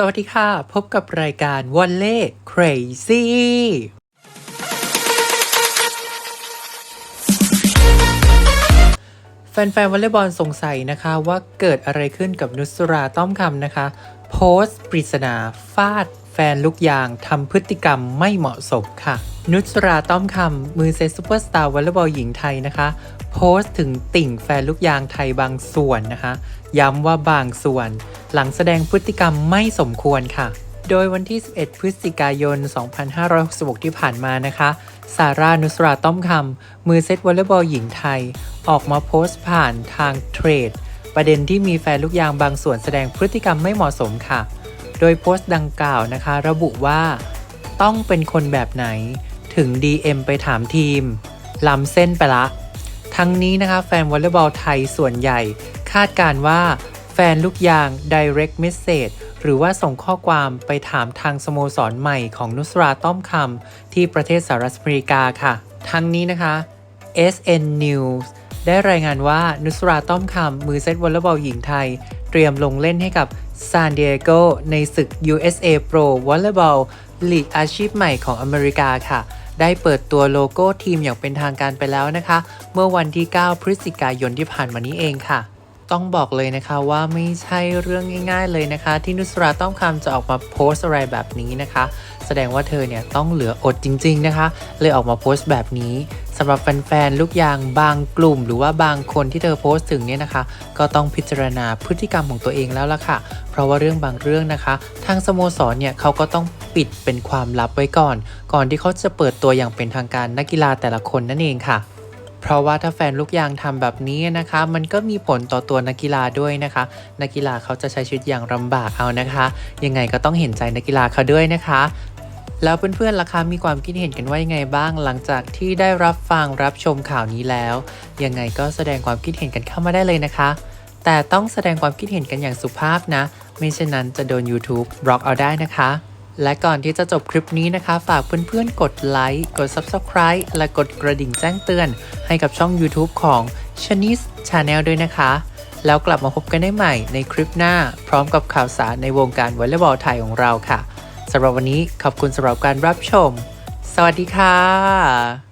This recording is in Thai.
สวัสดีค่ะ พบกับรายการวอลเล่ crazy แฟนๆวอลเลย์บอลสงสัยนะคะว่าเกิดอะไรขึ้นกับนุสราต้อมคำนะคะ โพสต์ปริศนาฟาดแฟนลูกยางทำพฤติกรรมไม่เหมาะสมค่ะ นุสราต้อมคำมือเซตซูเปอร์สตาร์วอลเลย์บอลหญิงไทยนะคะ โพสต์ถึงติ่งแฟนลูกยางไทยบางส่วนนะคะ ย้ำว่าบางส่วน หลังแสดงพฤติกรรมไม่สมควรค่ะ โดยวันที่ 11 พฤศจิกายน 2566 ที่ผ่านมานะคะซาร่านุสราต้อมคำมือเซตวอลเลย์บอลหญิงไทย ออกมาโพสต์ผ่านทางเทรดประเด็นที่มีแฟนลูกยางบางส่วนแสดงพฤติกรรมไม่เหมาะสมค่ะ โดยโพสต์ดังกล่าวนะคะ ระบุว่า ต้องเป็นคนแบบไหน ถึง DM ไปถามทีมล้ำเส้นไปละ ทั้งนี้นะคะแฟนวอลเลย์บอลไทยส่วนใหญ่ คาดการว่าแฟนลูกยาง direct message หรือว่าส่งข้อความไปถามทางสโมสรใหม่ของนุสราต้อมคำที่ประเทศสหรัฐอเมริกาค่ะ ทั้งนี้นะคะ SN News ได้รายงานว่านุสราต้อมคำมือเซตวอลเลย์บอลหญิงไทย เตรียมลงเล่นให้กับซานดิเอโกในศึก USA Pro Volleyball ลีกอาชีพใหม่ของอเมริกาค่ะ ได้เปิดตัวโลโก้ทีมอย่างเป็นทางการไปแล้วนะคะ เมื่อวันที่ 9 พฤศจิกายนที่ผ่านมานี้เองค่ะ ต้องบอกเลยนะคะว่าไม่ใช่เรื่องง่าย ๆ เลยนะคะ ที่นุสราต้อมคำจะออกมาโพสต์อะไรแบบนี้นะคะ แสดงว่าเธอเนี่ยต้องเหลืออดจริง ๆ นะคะ เลยออกมาโพสต์แบบนี้ สำหรับแฟนๆลูกยางบางกลุ่ม หรือว่าบางคนที่เธอโพสต์ถึงเนี่ยนะคะ ก็ต้องพิจารณาพฤติกรรมของตัวเองแล้วล่ะค่ะ เพราะว่าเรื่องบางเรื่องนะคะ ทางสโมสรเนี่ยเขาก็ต้องปิดเป็นความลับไว้ก่อน ก่อนที่เขาจะเปิดตัวอย่างเป็นทางการนักกีฬาแต่ละคนนั่นเองค่ะเพราะว่าถ้าแฟนลูกยางทำแบบนี้นะคะ มันก็มีผลต่อตัวนักกีฬาด้วยนะคะ นักกีฬาเขาจะใช้ชีวิตอย่างลำบากเอานะคะ ยังไงก็ต้องเห็นใจนักกีฬาเขาด้วยนะคะ แล้วเพื่อนๆล่ะคะมีความคิดเห็นกันว่ายังไงบ้าง หลังจากที่ได้รับฟังรับชมข่าวนี้แล้ว ยังไงก็แสดงความคิดเห็นกันเข้ามาได้เลยนะคะ แต่ต้องแสดงความคิดเห็นกันอย่างสุภาพนะ ไม่เช่นนั้นจะโดน YouTube บล็อกเอาได้นะคะ และก่อนที่จะจบคลิปนี้นะคะ ฝากเพื่อนๆ กดไลค์กด Subscribe และกดกระดิ่งแจ้งเตือน ให้กับช่อง YouTube ของ c h a n i s Channel ด้วยนะคะ แล้วกลับมาพบกันได้ใหม่ในคลิปหน้า พร้อมกับข่าวสารในวงการวอลเลย์บอลไทยของเราค่ะ สำหรับวันนี้ขอบคุณสำหรับการรับชม สวัสดีค่ะ